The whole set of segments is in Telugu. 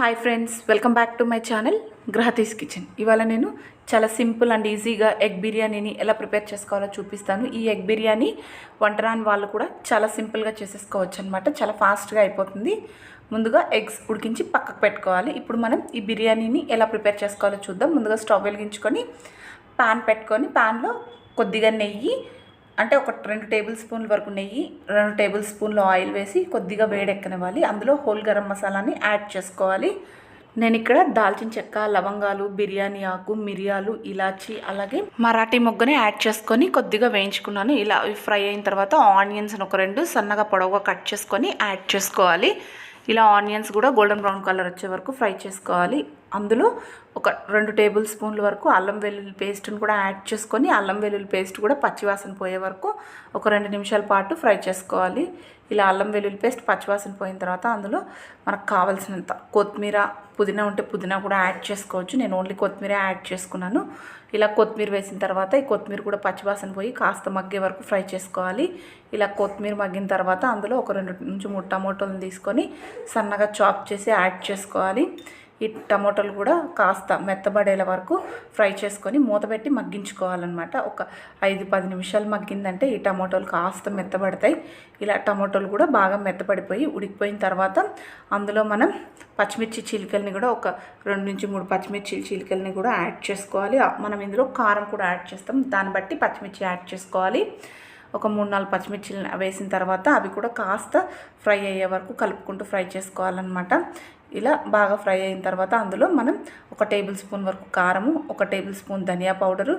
Hi friends welcome back to my channel గ్రహతీస్ kitchen ఇవాళ నేను చాలా సింపుల్ అండ్ ఈజీగా ఎగ్ బిర్యానీని ఎలా ప్రిపేర్ చేసుకోవాలో చూపిస్తాను. ఈ ఎగ్ బిర్యానీ వంటరాని వాళ్ళు కూడా చాలా సింపుల్గా చేసేసుకోవచ్చు అనమాట చాలా ఫాస్ట్గా అయిపోతుంది. ముందుగా ఎగ్స్ ఉడికించి పక్కకు పెట్టుకోవాలి. ఇప్పుడు మనం ఈ బిర్యానీని ఎలా ప్రిపేర్ చేసుకోవాలో చూద్దాం. ముందుగా స్టవ్ వెలిగించుకొని పాన్ పెట్టుకొని పాన్లో కొద్దిగా నెయ్యి అంటే ఒక రెండు టేబుల్ స్పూన్ల వరకు నెయ్యి రెండు టేబుల్ స్పూన్లు ఆయిల్ వేసి కొద్దిగా వేడెక్కనివ్వాలి. అందులో హోల్ గరం మసాలాని యాడ్ చేసుకోవాలి. నేను ఇక్కడ దాల్చిన చెక్క లవంగాలు బిర్యానీ ఆకు మిరియాలు ఇలాచి అలాగే మరాఠీ మొగ్గని యాడ్ చేసుకొని కొద్దిగా వేయించుకున్నాను. ఇలా ఫ్రై అయిన తర్వాత ఆనియన్స్ ఒక రెండు సన్నగా పొడవుగా కట్ చేసుకొని యాడ్ చేసుకోవాలి. ఇలా ఆనియన్స్ కూడా గోల్డెన్ బ్రౌన్ కలర్ వచ్చే వరకు ఫ్రై చేసుకోవాలి. అందులో ఒక రెండు టేబుల్ స్పూన్ల వరకు అల్లం వెల్లుల్లి పేస్ట్ని కూడా యాడ్ చేసుకొని అల్లం వెల్లుల్లి పేస్ట్ కూడా పచ్చివాసన పోయే వరకు ఒక రెండు నిమిషాల పాటు ఫ్రై చేసుకోవాలి. ఇలా అల్లం వెల్లుల్లి పేస్ట్ పచ్చివాసన పోయిన తర్వాత అందులో మనకు కావాల్సినంత కొత్తిమీర పుదీనా ఉంటే పుదీనా కూడా యాడ్ చేసుకోవచ్చు. నేను ఓన్లీ కొత్తిమీర యాడ్ చేసుకున్నాను. ఇలా కొత్తిమీర వేసిన తర్వాత ఈ కొత్తిమీర కూడా పచ్చివాసన పోయి కాస్త మగ్గే వరకు ఫ్రై చేసుకోవాలి. ఇలా కొత్తిమీర మగ్గిన తర్వాత అందులో ఒక రెండు నుంచి మూడు తీసుకొని సన్నగా చాప్ చేసి యాడ్ చేసుకోవాలి. ఈ టమోటాలు కూడా కాస్త మెత్తబడేల వరకు ఫ్రై చేసుకొని మూత పెట్టి మగ్గించుకోవాలన్నమాట. ఒక ఐదు పది నిమిషాలు మగ్గిందంటే ఈ టమోటాలు కాస్త మెత్తబడతాయి. ఇలా టమోటాలు కూడా బాగా మెత్తపడిపోయి ఉడికిపోయిన తర్వాత అందులో మనం పచ్చిమిర్చి చీలికల్ని కూడా ఒక రెండు నుంచి మూడు పచ్చిమిర్చి చీలికల్ని కూడా యాడ్ చేసుకోవాలి. మనం ఇందులో కారం కూడా యాడ్ చేస్తాం. దాన్ని బట్టి పచ్చిమిర్చి యాడ్ చేసుకోవాలి. ఒక మూడు నాలుగు పచ్చిమిర్చిలు వేసిన తర్వాత అవి కూడా కాస్త ఫ్రై అయ్యే వరకు కలుపుకుంటూ ఫ్రై చేసుకోవాలన్నమాట. ఇలా బాగా ఫ్రై అయిన తర్వాత అందులో మనం ఒక టేబుల్ స్పూన్ వరకు కారము ఒక టేబుల్ స్పూన్ ధనియా powder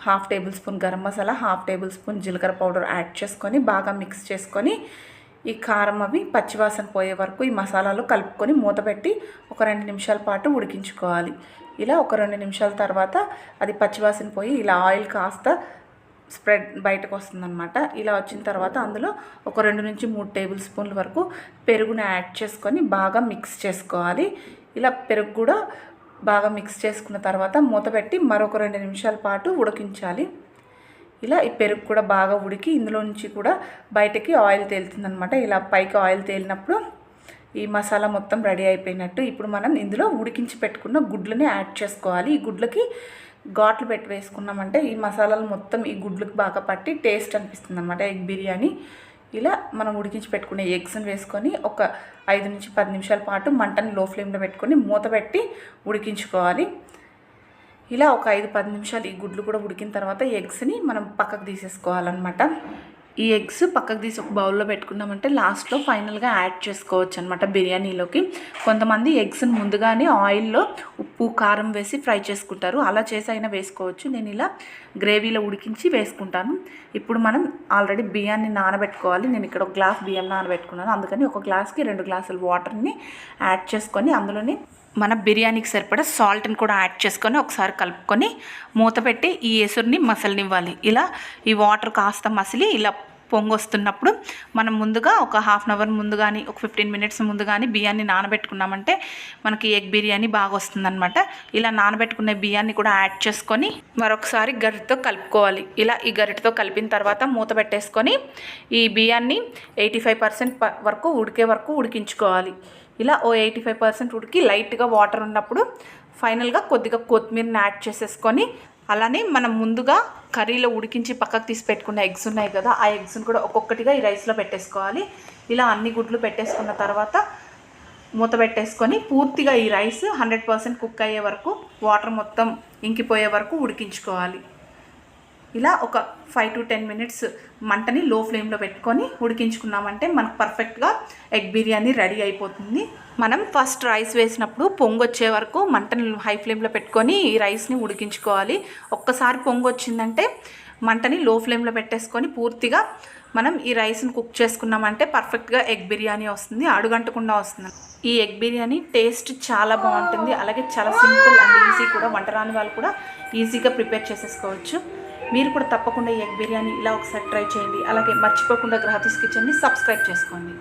half tablespoon garam masala half tablespoon జీలకర్ర పౌడర్ యాడ్ చేసుకొని బాగా మిక్స్ చేసుకొని ఈ కారం అవి పచ్చివాసన పోయే వరకు ఈ మసాలాలు కలుపుకొని మూత పెట్టి ఒక రెండు నిమిషాల పాటు ఉడికించుకోవాలి. ఇలా ఒక రెండు నిమిషాల తర్వాత అది పచ్చివాసన పోయి ఇలా ఆయిల్ కాస్త స్ప్రెడ్ బయటకు వస్తుందన్నమాట. ఇలా వచ్చిన తర్వాత అందులో ఒక రెండు నుంచి మూడు టేబుల్ స్పూన్ల వరకు పెరుగును యాడ్ చేసుకొని బాగా మిక్స్ చేసుకోవాలి. ఇలా పెరుగు కూడా బాగా మిక్స్ చేసుకున్న తర్వాత మూత పెట్టి మరొక రెండు నిమిషాల పాటు ఉడికించాలి. ఇలా ఈ పెరుగు కూడా బాగా ఉడికి ఇందులో నుంచి కూడా బయటకి ఆయిల్ తేలుతుందనమాట ఇలా పైకి ఆయిల్ తేలినప్పుడు ఈ మసాలా మొత్తం రెడీ అయిపోయినట్టు ఇప్పుడు మనం ఇందులో ఉడికించి పెట్టుకున్న గుడ్లని యాడ్ చేసుకోవాలి. ఈ గుడ్లకి ఘాట్లు పెట్టి వేసుకున్నామంటే ఈ మసాలాలు మొత్తం ఈ గుడ్లకు బాగా పట్టి టేస్ట్ అనిపిస్తుంది అనమాట ఎగ్ బిర్యానీ. ఇలా మనం ఉడికించి పెట్టుకునే ఎగ్స్ని వేసుకొని ఒక ఐదు నుంచి పది నిమిషాల పాటు మంటని లో ఫ్లేమ్లో పెట్టుకొని మూత పెట్టి ఉడికించుకోవాలి. ఇలా ఒక ఐదు పది నిమిషాలు ఈ గుడ్లు కూడా ఉడికిన తర్వాత ఎగ్స్ని మనం పక్కకు తీసేసుకోవాలన్నమాట. ఈ ఎగ్స్ పక్కకు తీసి ఒక బౌల్లో పెట్టుకున్నామంటే లాస్ట్లో ఫైనల్గా యాడ్ చేసుకోవచ్చు అనమాట బిర్యానీలోకి. కొంతమంది ఎగ్స్ని ముందుగానే ఆయిల్లో ఉప్పు కారం వేసి ఫ్రై చేసుకుంటారు. అలా చేసి అయినా వేసుకోవచ్చు. నేను ఇలా గ్రేవీలో ఉడికించి వేసుకుంటాను. ఇప్పుడు మనం ఆల్రెడీ బియ్యాన్ని నానబెట్టుకోవాలి. నేను ఇక్కడ ఒక గ్లాస్ బియ్యం నానబెట్టుకున్నాను. అందుకని ఒక గ్లాస్కి రెండు గ్లాసులు వాటర్ని యాడ్ చేసుకొని అందులోని మన బిర్యానీకి సరిపడా సాల్ట్ని కూడా యాడ్ చేసుకొని ఒకసారి కలుపుకొని మూత పెట్టి ఈ ఎసురుని మసలనివ్వాలి. ఇలా ఈ వాటర్ కాస్త మసిలి ఇలా పొంగు వస్తున్నప్పుడు మనం ముందుగా ఒక హాఫ్ అన్ అవర్ ముందు కానీ ఒక ఫిఫ్టీన్ మినిట్స్ ముందు కానీ బియ్యాన్ని నానబెట్టుకున్నామంటే మనకి ఎగ్ బిర్యానీ బాగా వస్తుందన్నమాట. ఇలా నానబెట్టుకునే బియ్యాన్ని కూడా యాడ్ చేసుకొని మరొకసారి గరిటతో కలుపుకోవాలి. ఇలా ఈ గరిటతో కలిపిన తర్వాత మూత పెట్టేసుకొని ఈ బియ్యాన్ని ఎయిటీ ఫైవ్ పర్సెంట్ వరకు ఉడికే వరకు ఉడికించుకోవాలి. ఇలా ఓ ఎయిటీ ఫైవ్ పర్సెంట్ ఉడికి లైట్గా వాటర్ ఉన్నప్పుడు ఫైనల్గా కొద్దిగా కొత్తిమీరని యాడ్ చేసేసుకొని అలానే మనం ముందుగా కర్రీలో ఉడికించి పక్కకు తీసి పెట్టుకున్న ఎగ్స్ ఉన్నాయి కదా ఆ ఎగ్స్ని కూడా ఒక్కొక్కటిగా ఈ రైస్లో పెట్టేసుకోవాలి. ఇలా అన్ని గుడ్లు పెట్టేసుకున్న తర్వాత మూత పెట్టేసుకొని పూర్తిగా ఈ రైస్ హండ్రెడ్ పర్సెంట్ కుక్ అయ్యే వరకు వాటర్ మొత్తం ఇంకిపోయే వరకు ఉడికించుకోవాలి. ఇలా ఒక ఫైవ్ టు టెన్ మినిట్స్ మంటని లో ఫ్లేమ్లో పెట్టుకొని ఉడికించుకున్నామంటే మనకు పర్ఫెక్ట్గా ఎగ్ బిర్యానీ రెడీ అయిపోతుంది. మనం ఫస్ట్ రైస్ వేసినప్పుడు పొంగు వచ్చే వరకు మంటని హై ఫ్లేమ్లో పెట్టుకొని ఈ రైస్ని ఉడికించుకోవాలి. ఒక్కసారి పొంగు వచ్చిందంటే మంటని లో ఫ్లేమ్లో పెట్టేసుకొని పూర్తిగా మనం ఈ రైస్ని కుక్ చేసుకున్నామంటే పర్ఫెక్ట్గా ఎగ్ బిర్యానీ వస్తుంది అడుగంటకుండా వస్తుంది. ఈ ఎగ్ బిర్యానీ టేస్ట్ చాలా బాగుంటుంది. అలాగే చాలా సింపుల్ అండ్ ఈజీ కూడా వంట రాని వాళ్ళు కూడా ఈజీగా ప్రిపేర్ చేసేసుకోవచ్చు. మీరు కూడా తప్పకుండా ఎగ్ బిర్యానీ ఇలా ఒకసారి ట్రై చేయండి. అలాగే మర్చిపోకుండా గ్రహతీస్ కిచెన్ని సబ్స్క్రైబ్ చేసుకోండి.